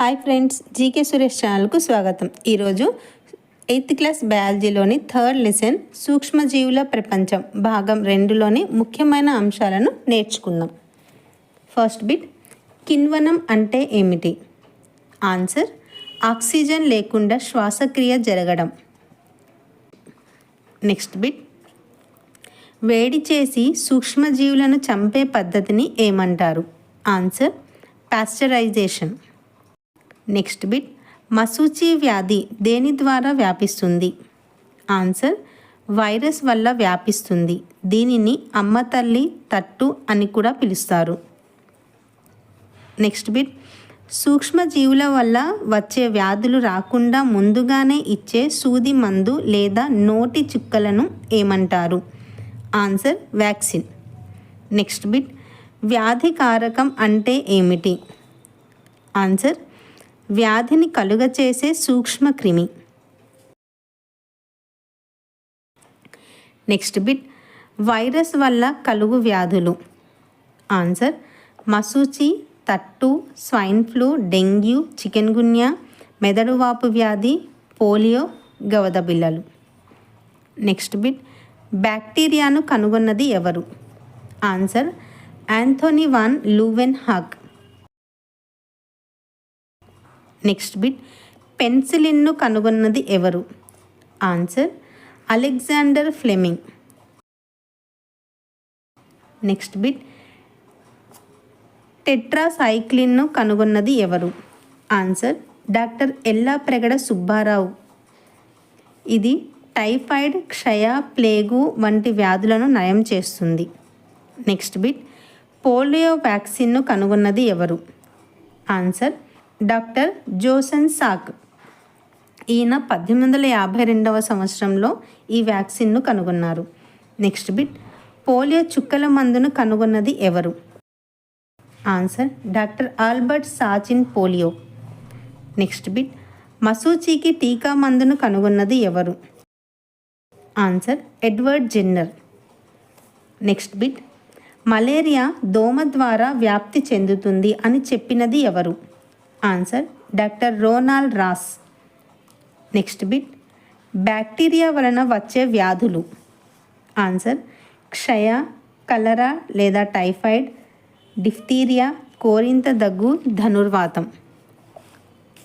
Hi friends GK Suresh ఛానల్కు స్వాగతం. ఈరోజు ఎయిత్ క్లాస్ బయాలజీలోని థర్డ్ లెసన్ సూక్ష్మజీవుల ప్రపంచం భాగం రెండులోని ముఖ్యమైన అంశాలను నేర్చుకుందాం. ఫస్ట్ బిట్ కిన్వనం అంటే ఏమిటి? ఆన్సర్ ఆక్సిజన్ లేకుండా శ్వాసక్రియ జరగడం. నెక్స్ట్ బిట్ వేడి చేసి సూక్ష్మజీవులను చంపే పద్ధతిని ఏమంటారు? Answer pasteurization. Next bit. మసూచి వ్యాధి దేని ద్వారా వ్యాపిస్తుంది? ఆన్సర్ వైరస్ వల్ల వ్యాపిస్తుంది. దీనిని అమ్మ తల్లి తట్టు అని కూడా పిలుస్తారు. Next bit. సూక్ష్మజీవుల వల్ల వచ్చే వ్యాధులు రాకుండా ముందుగానే ఇచ్చే సూది మందు లేదా నోటి చుక్కలను ఏమంటారు? Answer vaccine. Next bit. వ్యాధి కారకం అంటే ఏమిటి? ఆన్సర్ వ్యాధిని కలుగచేసే సూక్ష్మక్రిమి నెక్స్ట్ బిట్. వైరస్ వల్ల కలుగు వ్యాధులు. ఆన్సర్. మసూచి తట్టు swine flu dengue chikungunya మెదడువాపు వ్యాధి పోలియో గవద బిల్లలు. Next bit. బ్యాక్టీరియాను కనుగొన్నది ఎవరు? Answer. Anthony van Leeuwenhoek next bit పెన్సిలిన్ను కనుగొన్నది ఎవరు? Answer Alexander Fleming next bit టెట్రాసైక్లిన్ను కనుగొన్నది ఎవరు? ఆన్సర్ డాక్టర్ ఎల్లా ప్రగడ సుబ్బారావు ఇది టైఫాయిడ్ క్షయ ప్లేగు వంటి వ్యాధులను నయం చేస్తుంది. నెక్స్ట్ బిట్ పోలియో వ్యాక్సిన్ను కనుగొన్నది ఎవరు? ఆన్సర్ డాక్టర్ జోసన్ సాక్ ఈయన పద్దెనిమిది వందల యాభై రెండవ సంవత్సరంలో ఈ వ్యాక్సిన్ను కనుగొన్నారు. నెక్స్ట్ బిట్ పోలియో చుక్కల మందును కనుగొన్నది ఎవరు? Answer doctor Albert Sabin polio. Next bit మసూచికి టీకా మందును కనుగొన్నది ఎవరు? Answer Edward Jenner. Next bit malaria దోమ ద్వారా వ్యాప్తి చెందుతుంది అని చెప్పినది ఎవరు? Answer doctor Ronald Ross. Next bit bacteria వలన వచ్చే వ్యాధులు. ఆన్సర్ క్షయ కలరా లేదా టైఫాయిడ్ డిఫ్తీరియా కోరింత దగ్గు ధనుర్వాతం.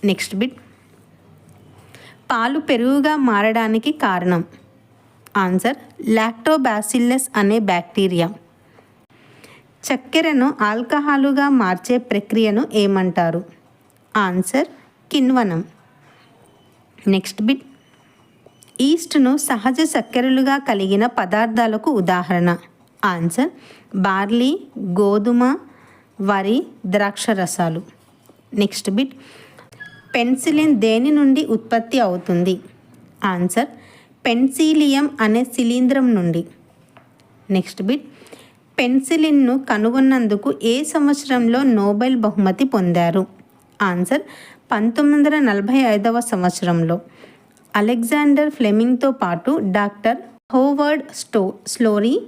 నెక్స్ట్ బిట్ పాలు పెరుగుగా మారడానికి కారణం. ఆన్సర్ లాక్టోబాసిల్లస్ అనే బ్యాక్టీరియా. చక్కెరను ఆల్కహాలుగా మార్చే ప్రక్రియను ఏమంటారు? ఆన్సర్ కిన్వనం. Next bit. ఈస్ట్ను సహజ చక్కెరలుగా కలిగిన పదార్థాలకు ఉదాహరణ. ఆన్సర్ బార్లీ గోధుమ వరి ద్రాక్ష రసాలు నెక్స్ట్ బిట్. పెన్సిలిన్ దేని నుండి ఉత్పత్తి అవుతుంది? ఆన్సర్ పెన్సిలియం అనే శిలీంద్రం నుండి. Next bit. పెన్సిలిన్ను కనుగొన్నందుకు ఏ సంవత్సరంలో నోబెల్ బహుమతి పొందారు? ఆన్సర్ పంతొమ్మిది వందల నలభై ఐదవ సంవత్సరంలో. అలెగ్జాండర్ ఫ్లెమింగ్తో పాటు డాక్టర్ హోవర్డ్ స్టో స్లోరీ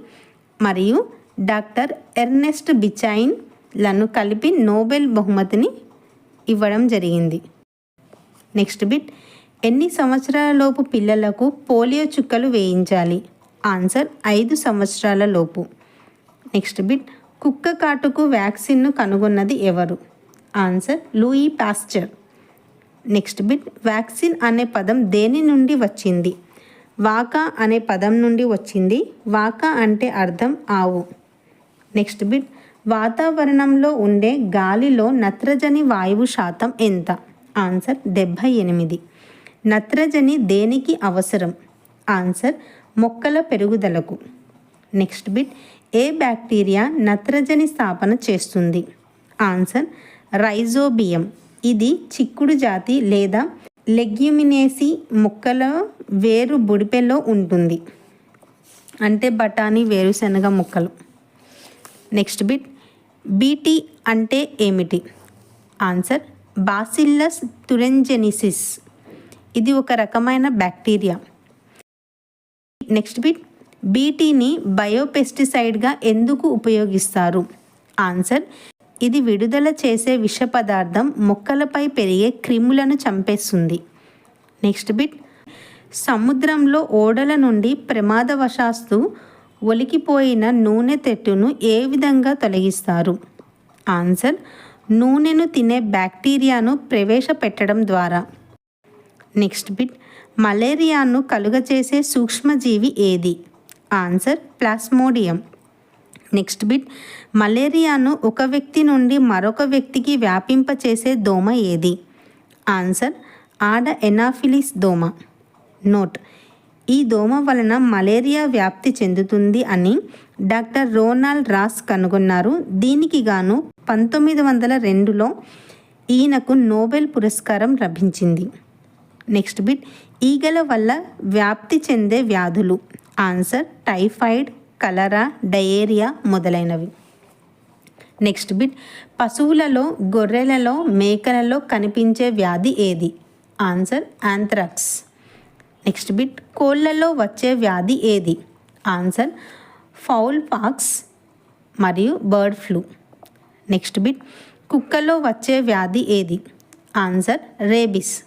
మరియు డాక్టర్ ఎర్నెస్ట్ బిచైన్లను కలిపి నోబెల్ బహుమతిని ఇవ్వడం జరిగింది. Next bit. ఎన్ని సంవత్సరాలలోపు పిల్లలకు పోలియో చుక్కలు వేయించాలి? ఆన్సర్ ఐదు సంవత్సరాల లోపు నెక్స్ట్ బిట్. కుక్క కాటుకు వ్యాక్సిన్ను కనుగొన్నది ఎవరు? Answer Louis Pasteur next bit vaccine అనే పదం దేని నుండి వచ్చింది? వాకా అనే పదం నుండి వచ్చింది. వాకా అంటే అర్థం ఆవు. నెక్స్ట్ బిట్ వాతావరణంలో ఉండే గాలిలో నత్రజని వాయువు శాతం ఎంత? ఆన్సర్ డెబ్భై ఎనిమిది. నత్రజని దేనికి అవసరం? ఆన్సర్ మొక్కల పెరుగుదలకు. నెక్స్ట్ బిట్ ఏ బ్యాక్టీరియా నత్రజని స్థాపన చేస్తుంది? ఆన్సర్ రైజోబియం ఇది చిక్కుడు జాతి లేదా లెగ్యుమినేసి మొక్కల వేరు బుడిపెలో ఉంటుంది. అంటే బఠానీ వేరుశనగ మొక్కలు. Next bit. బీటీ అంటే ఏమిటి? ఆన్సర్. Bacillus thuringiensis. ఇది ఒక రకమైన బ్యాక్టీరియా. Next bit. బీటీని బయోపెస్టిసైడ్గా ఎందుకు ఉపయోగిస్తారు? ఆన్సర్. ఇది విడుదల చేసే విష పదార్థం మొక్కలపై పెరిగే క్రిములను చంపేస్తుంది. Next bit. సముద్రంలో ఓడల నుండి ప్రమాదవశాస్తు ఒలికిపోయిన నూనె తెట్టును ఏ విధంగా తొలగిస్తారు? ఆన్సర్. నూనెను తినే బ్యాక్టీరియాను ప్రవేశపెట్టడం ద్వారా. Next bit. మలేరియాను కలుగచేసే సూక్ష్మజీవి ఏది? ఆన్సర్. ప్లాస్మోడియం. నెక్స్ట్ బిట్ మలేరియాను ఒక వ్యక్తి నుండి మరొక వ్యక్తికి వ్యాపింపచేసే దోమ ఏది? ఆన్సర్ ఆడ ఎనాఫిలిస్ దోమ. నోట్ ఈ దోమ వలన మలేరియా వ్యాప్తి చెందుతుంది అని డాక్టర్ రోనాల్డ్ రాస్ కనుగొన్నారు. దీనికి గాను పంతొమ్మిది వందల రెండులో ఈయనకు నోబెల్ పురస్కారం లభించింది. నెక్స్ట్ బిట్ ఈగల వల్ల వ్యాప్తి చెందే వ్యాధులు. ఆన్సర్ టైఫాయిడ్ కలరా డయేరియా మొదలైనవి. Next bit. పశువులలో గొర్రెలలో మేకలలో కనిపించే వ్యాధి ఏది? Answer anthrax. Next bit. కోళ్ళలో వచ్చే వ్యాధి ఏది? ఆన్సర్ ఫౌల్ పాక్స్ మరియు బర్డ్ ఫ్లూ. Next bit. కుక్కలో వచ్చే వ్యాధి ఏది? Answer rabies.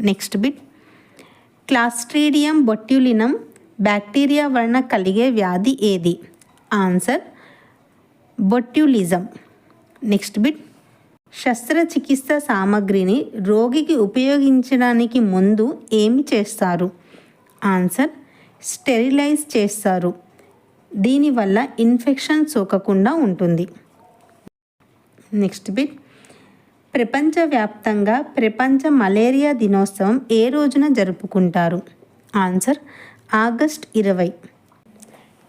Next bit. Clostridium botulinum bacteria వలన కలిగే వ్యాధి ఏది? Answer botulism. Next bit. శస్త్రచికిత్స సామాగ్రిని రోగికి ఉపయోగించడానికి ముందు ఏమి చేస్తారు? ఆన్సర్ స్టెరిలైజ్ చేస్తారు. దీనివల్ల ఇన్ఫెక్షన్ సోకకుండా ఉంటుంది. Next bit. ప్రపంచవ్యాప్తంగా ప్రపంచ మలేరియా దినోత్సవం ఏ రోజున జరుపుకుంటారు? ఆన్సర్ ఆగస్ట్ ఇరవై.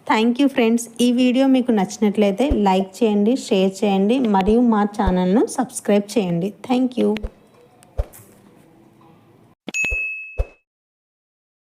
థ్యాంక్ యూ ఫ్రెండ్స్ ఈ వీడియో మీకు నచ్చినట్లయితే లైక్ చేయండి షేర్ చేయండి మరియు మా ఛానల్ను సబ్స్క్రైబ్ చేయండి. Thank you